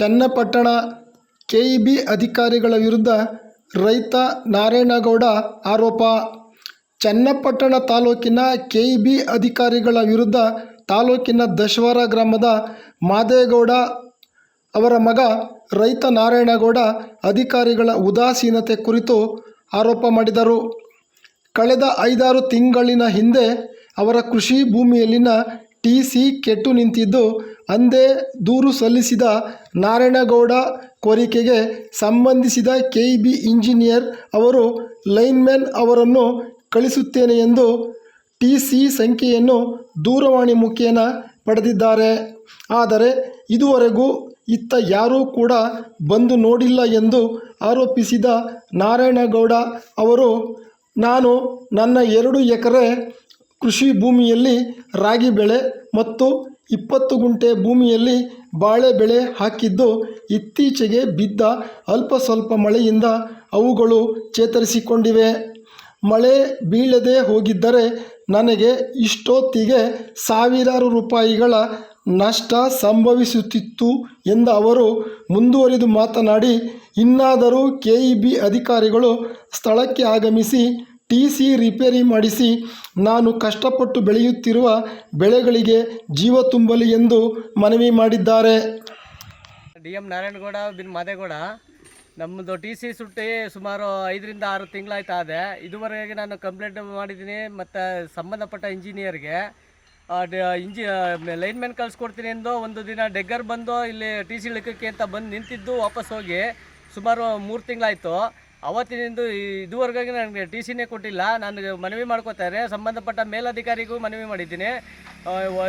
Channapatna KEB ಅಧಿಕಾರಿಗಳ ವಿರುದ್ಧ ರೈತ ನಾರಾಯಣಗೌಡ ಆರೋಪ. ಚನ್ನಪಟ್ಟಣ ತಾಲೂಕಿನ ಕೆಇಬಿ ಅಧಿಕಾರಿಗಳ ವಿರುದ್ಧ ತಾಲೂಕಿನ ದಶವಾರ ಗ್ರಾಮದ ಮಾದೇಗೌಡ ಅವರ ಮಗ ರೈತ ನಾರಾಯಣಗೌಡ ಅಧಿಕಾರಿಗಳ ಉದಾಸೀನತೆ ಕುರಿತು ಆರೋಪ ಮಾಡಿದರು. ಕಳೆದ ಐದಾರು ತಿಂಗಳಿನ ಹಿಂದೆ ಅವರ ಕೃಷಿ ಭೂಮಿಯಲ್ಲಿನ ಟಿ ಸಿ ಕೆಟ್ಟು ನಿಂತಿದ್ದು ಅಂದೇ ದೂರು ಸಲ್ಲಿಸಿದ ನಾರಾಯಣಗೌಡ ಕೋರಿಕೆಗೆ ಸಂಬಂಧಿಸಿದ ಕೆ ಬಿ ಇಂಜಿನಿಯರ್ ಅವರು ಲೈನ್ಮ್ಯಾನ್ ಅವರನ್ನು ಕಳಿಸುತ್ತೇನೆ ಎಂದು ಟಿ ಸಿ ಸಂಖ್ಯೆಯನ್ನು ದೂರವಾಣಿ ಮುಖೇನ ಪಡೆದಿದ್ದಾರೆ. ಆದರೆ ಇದುವರೆಗೂ ಇತ್ತ ಯಾರೂ ಕೂಡ ಬಂದು ನೋಡಿಲ್ಲ ಎಂದು ಆರೋಪಿಸಿದ ನಾರಾಯಣಗೌಡ ಅವರು, ನಾನು ನನ್ನ ಎರಡು ಎಕರೆ ಕೃಷಿ ಭೂಮಿಯಲ್ಲಿ ರಾಗಿ ಬೆಳೆ ಮತ್ತು ಇಪ್ಪತ್ತು ಗುಂಟೆ ಭೂಮಿಯಲ್ಲಿ ಬಾಳೆ ಬೆಳೆ ಹಾಕಿದ್ದು ಇತ್ತೀಚೆಗೆ ಬಿದ್ದ ಅಲ್ಪ ಸ್ವಲ್ಪ ಮಳೆಯಿಂದ ಅವುಗಳು ಚೇತರಿಸಿಕೊಂಡಿವೆ. ಮಳೆ ಬೀಳದೆ ಹೋಗಿದ್ದರೆ ನನಗೆ ಇಷ್ಟೊತ್ತಿಗೆ ಸಾವಿರಾರು ರೂಪಾಯಿಗಳ ನಷ್ಟ ಸಂಭವಿಸುತ್ತಿತ್ತು ಎಂದ ಅವರು ಮುಂದುವರಿದು ಮಾತನಾಡಿ, ಇನ್ನಾದರೂ ಕೆ ಇ ಬಿ ಅಧಿಕಾರಿಗಳು ಸ್ಥಳಕ್ಕೆ ಆಗಮಿಸಿ ಟಿ ಸಿ ರಿಪೇರಿ ಮಾಡಿಸಿ ನಾನು ಕಷ್ಟಪಟ್ಟು ಬೆಳೆಯುತ್ತಿರುವ ಬೆಳೆಗಳಿಗೆ ಜೀವ ತುಂಬಲಿ ಎಂದು ಮನವಿ ಮಾಡಿದ್ದಾರೆ. ಡಿ ಎಂ ನಾರಾಯಣಗೌಡ ಬಿನ್ ಮಾದೇಗೌಡ ನಮ್ಮದು ಟಿ ಸಿ ಸುಟ್ಟಿ ಸುಮಾರು ಐದರಿಂದ ಆರು ತಿಂಗಳಾಯ್ತು ಆದರೆ ಇದುವರೆಗೆ ನಾನು ಕಂಪ್ಲೇಂಟ್ ಮಾಡಿದ್ದೀನಿ ಮತ್ತು ಸಂಬಂಧಪಟ್ಟ ಇಂಜಿನಿಯರ್ಗೆ. ಇಂಜಿ ಲೈನ್ಮ್ಯಾನ್ ಕಳಿಸ್ಕೊಡ್ತೀನಿ ಎಂದು ಒಂದು ದಿನ ಡೆಗ್ಗರ್ ಬಂದು ಇಲ್ಲಿ ಟಿ ಸಿ ಲೆಕ್ಕಕ್ಕೆ ಅಂತ ಬಂದು ನಿಂತಿದ್ದು ವಾಪಸ್ ಹೋಗಿ ಸುಮಾರು ಮೂರು ತಿಂಗಳಾಯಿತು. ಅವತ್ತಿನಿಂದ ಇದುವರೆಗಾಗಿ ನನಗೆ ಟಿ ಸಿನೇ ಕೊಟ್ಟಿಲ್ಲ. ನಾನು ಮನವಿ ಮಾಡ್ಕೋತಾರೆ. ಸಂಬಂಧಪಟ್ಟ ಮೇಲಧಿಕಾರಿಗೂ ಮನವಿ ಮಾಡಿದ್ದೀನಿ.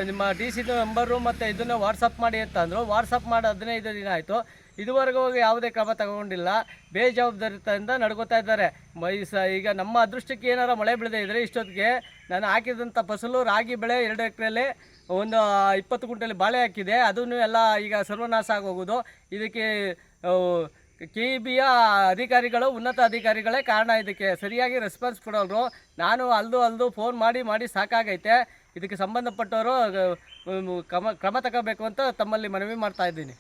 ನಿಮ್ಮ ಟಿ ಸಿದು ನಂಬರು ಮತ್ತು ಇದನ್ನು ವಾಟ್ಸಪ್ ಮಾಡಿ ಅಂತ ಅಂದರು. ವಾಟ್ಸಪ್ ಮಾಡಿ ಹದಿನೈದು ದಿನ ಆಯಿತು. ಇದುವರೆಗೂ ಯಾವುದೇ ಕ್ರಮ ತಗೊಂಡಿಲ್ಲ. ಬೇಜವಾಬ್ದಾರಿತದಿಂದ ನಡ್ಕೋತಾ ಇದ್ದಾರೆ. ಮೈಸ ಈಗ ನಮ್ಮ ಅದೃಷ್ಟಕ್ಕೆ ಏನಾರ ಮಳೆ ಬೀಳದೆ ಇದ್ದರೆ ಇಷ್ಟೊತ್ತಿಗೆ ನಾನು ಹಾಕಿದಂಥ ಫಸಲು ರಾಗಿ ಬೆಳೆ ಎರಡು ಎಕರೆಯಲ್ಲಿ ಒಂದು ಇಪ್ಪತ್ತು ಗುಂಟಲ್ಲಿ ಬಾಳೆ ಹಾಕಿದೆ. ಅದನ್ನು ಎಲ್ಲ ಈಗ ಸರ್ವನಾಶ ಆಗೋಗೋದು ಇದಕ್ಕೆ ಕೆ ಇ ಬಿಯ ಅಧಿಕಾರಿಗಳು, ಉನ್ನತ ಅಧಿಕಾರಿಗಳೇ ಕಾರಣ ಇದಕ್ಕೆ. ಸರಿಯಾಗಿ ರೆಸ್ಪಾನ್ಸ್ ಕೊಡೋರು ನಾನು ಅಲ್ದು ಅಲ್ದು ಫೋನ್ ಮಾಡಿ ಮಾಡಿ ಸಾಕಾಗೈತೆ. ಇದಕ್ಕೆ ಸಂಬಂಧಪಟ್ಟವರು ಕ್ರಮ ಕ್ರಮ ತಗೋಬೇಕು ಅಂತ ತಮ್ಮಲ್ಲಿ ಮನವಿ ಮಾಡ್ತಾ ಇದ್ದೀನಿ.